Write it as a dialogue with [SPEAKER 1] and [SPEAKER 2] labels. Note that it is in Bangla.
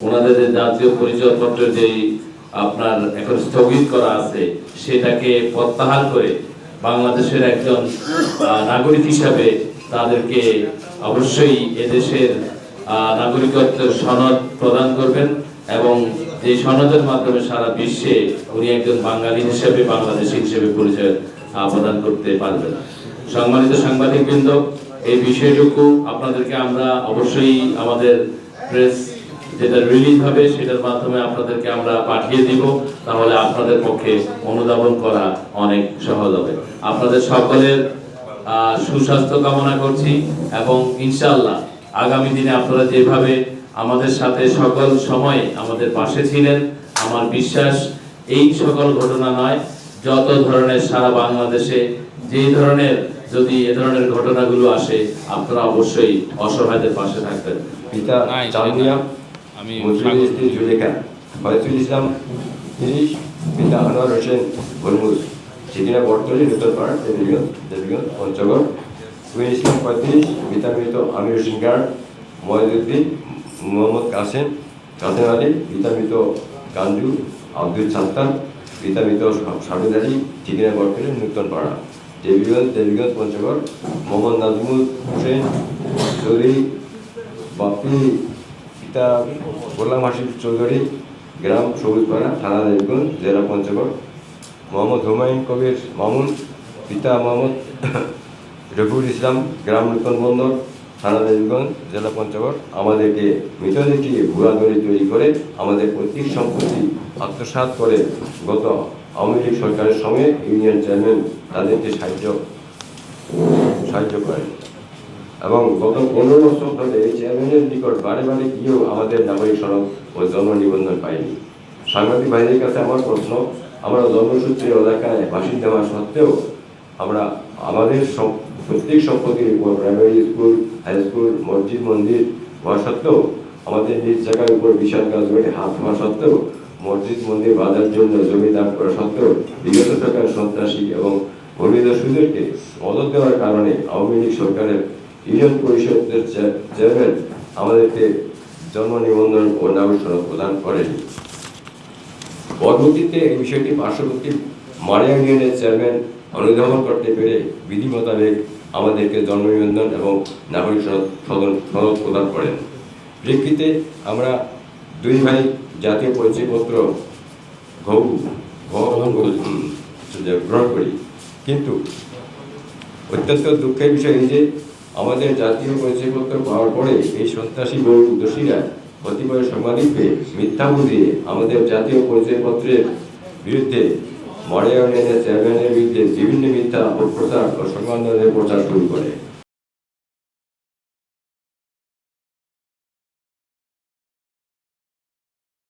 [SPEAKER 1] ওনাদের যে জাতীয় পরিচয়পত্রের যে আপনার এখন স্থগিত করা আছে সেটাকে প্রত্যাহার করে বাংলাদেশের একজন নাগরিক হিসাবে তাদেরকে অবশ্যই এদেশের আহ, নাগরিকত্বের সনদ প্রদান করবেন এবং যে সনদের মাধ্যমে সারা বিশ্বে উনি একজন বাঙালি হিসেবে বাংলাদেশি হিসেবে পরিচয় প্রদান করতে পারবেন। সম্মানিত সাংবাদিকবৃন্দ এই বিষয়টুকু আপনাদেরকে আমরা অবশ্যই আমাদের প্রেস যেটা রিলিজ হবে সেটার মাধ্যমে আপনাদেরকে আমরা পাঠিয়ে দিব তাহলে আপনাদের পক্ষে অনুধাবন করা অনেক সহজ হবে। আপনাদের সকলের সুস্বাস্থ্য কামনা করছি এবং ইনশাআল্লাহ আগামী দিনে আপনারা যেভাবে আমাদের সাথে সকল সময় আমাদের পাশে ছিলেন আমার বিশ্বাস এই সকল ঘটনা নয় যত ধরনের সারা বাংলাদেশে যে ধরনের যদি এ ধরনের ঘটনাগুলো আসে আপনারা অবশ্যই অসহায়দের পাশে থাকবেন।
[SPEAKER 2] পিতা
[SPEAKER 1] আমি
[SPEAKER 2] মজুরি স্ত্রী জুলেখা ইসলাম তিরিশ পিতা আনোয়ার হোসেন হরমুজ ঠিকানা বর্তমানে নূতনপাড়া দেবীগঞ্জ দেবীগঞ্জ পঞ্চগড়। কুইন ইসলাম পঁয়ত্রিশ পিতা মৃত আমির হোসেন গার্ড মহিদুদ্দিন মোহাম্মদ কাসেম কাসেম আলী পিতা মৃত কাঞ্জু আব্দুল সাত্তার পিতা মৃত সাবিদ আলী ঠিকানা বর্তমানে নূতনপাড়া দেবীগঞ্জ দেবীগঞ্জ পঞ্চগড় মোহাম্মদ নাজমুল হোসেন চৌধুরী বাপি পিতা গোলাম হাসিফ চৌধুরী, গ্রাম সবুজপাড়া, থানা দেবগঞ্জ, জেলা পঞ্চগড়। মোহাম্মদ হুমায়ুন কবির মামুন, পিতা মোহাম্মদ রফিকুল ইসলাম, গ্রাম নূতন বন্দর, থানা দেবগঞ্জ, জেলা পঞ্চগড়। আমাদেরকে মৃতদেরকে ভুয়া দড়ি তৈরি করে আমাদের পৈতৃক সম্পত্তি আত্মসাৎ করে গত আওয়ামী লীগ সরকারের সময়ে ইউনিয়ন চেয়ারম্যান তাদেরকে সাহায্য সাহায্য করেন। এবং গত পনেরো বছর ধরে চেয়ারম্যানের নিকট বারে বারে গিয়েও আমাদের নাগরিক সড়ক ও জন্ম নিবন্ধন পাইনি সাংবাদিক ভাইদের কাছে আমার প্রশ্ন, আমরা জন্মসূত্রে এলাকায় বাসিন্দা হওয়া সত্ত্বেও আমরা আমাদের সব- প্রত্যেক সম্পত্তির উপর প্রাইমারি স্কুল হাই স্কুল মসজিদ, মন্দির হওয়া সত্ত্বেও, আমাদের নিজ জায়গার উপর বিশাল গাছ বেড়ে হাত হওয়া সত্ত্বেও, মসজিদ, মন্দির বাঁধার জন্য জমি দান করা সত্ত্বেও বিগত সরকার সন্ত্রাসী এবং ভূমিদস্যুদেরকে মদত দেওয়ার কারণে আওয়ামী লীগ সরকারের ইউনিয়ন পরিষদের চেয়ারম্যান আমাদেরকে জন্ম নিবন্ধন ও নাগরিক সনদ প্রদান করেন। পরবর্তীতে এই বিষয়টি পার্শ্ববর্তী মারিয়া ইউনিয়নের চেয়ারম্যান অনুধাবন করতে পেরে বিধি মোতাবেক আমাদেরকে জন্ম নিবন্ধন এবং নাগরিক সনদ সনদ প্রদান করেন। প্রেক্ষিতে আমরা দুই ভাই জাতীয় পরিচয়পত্র ঘ- গ্রহণ করি। কিন্তু অত্যন্ত দুঃখের বিষয় এই যে আমাদের জাতীয় পরিচয়পত্র পাওয়ার পরে এই সন্ত্রাসী বহু দোষীরা কতিপয় সাংবাদিককে মিথ্যা বুঝিয়ে আমাদের জাতীয় পরিচয়পত্রের বিরুদ্ধে ইউনিয়নের চেয়ারম্যানের বিরুদ্ধে বিভিন্ন মিথ্যা প্রচার ও সংবাদের প্রচার শুরু করে।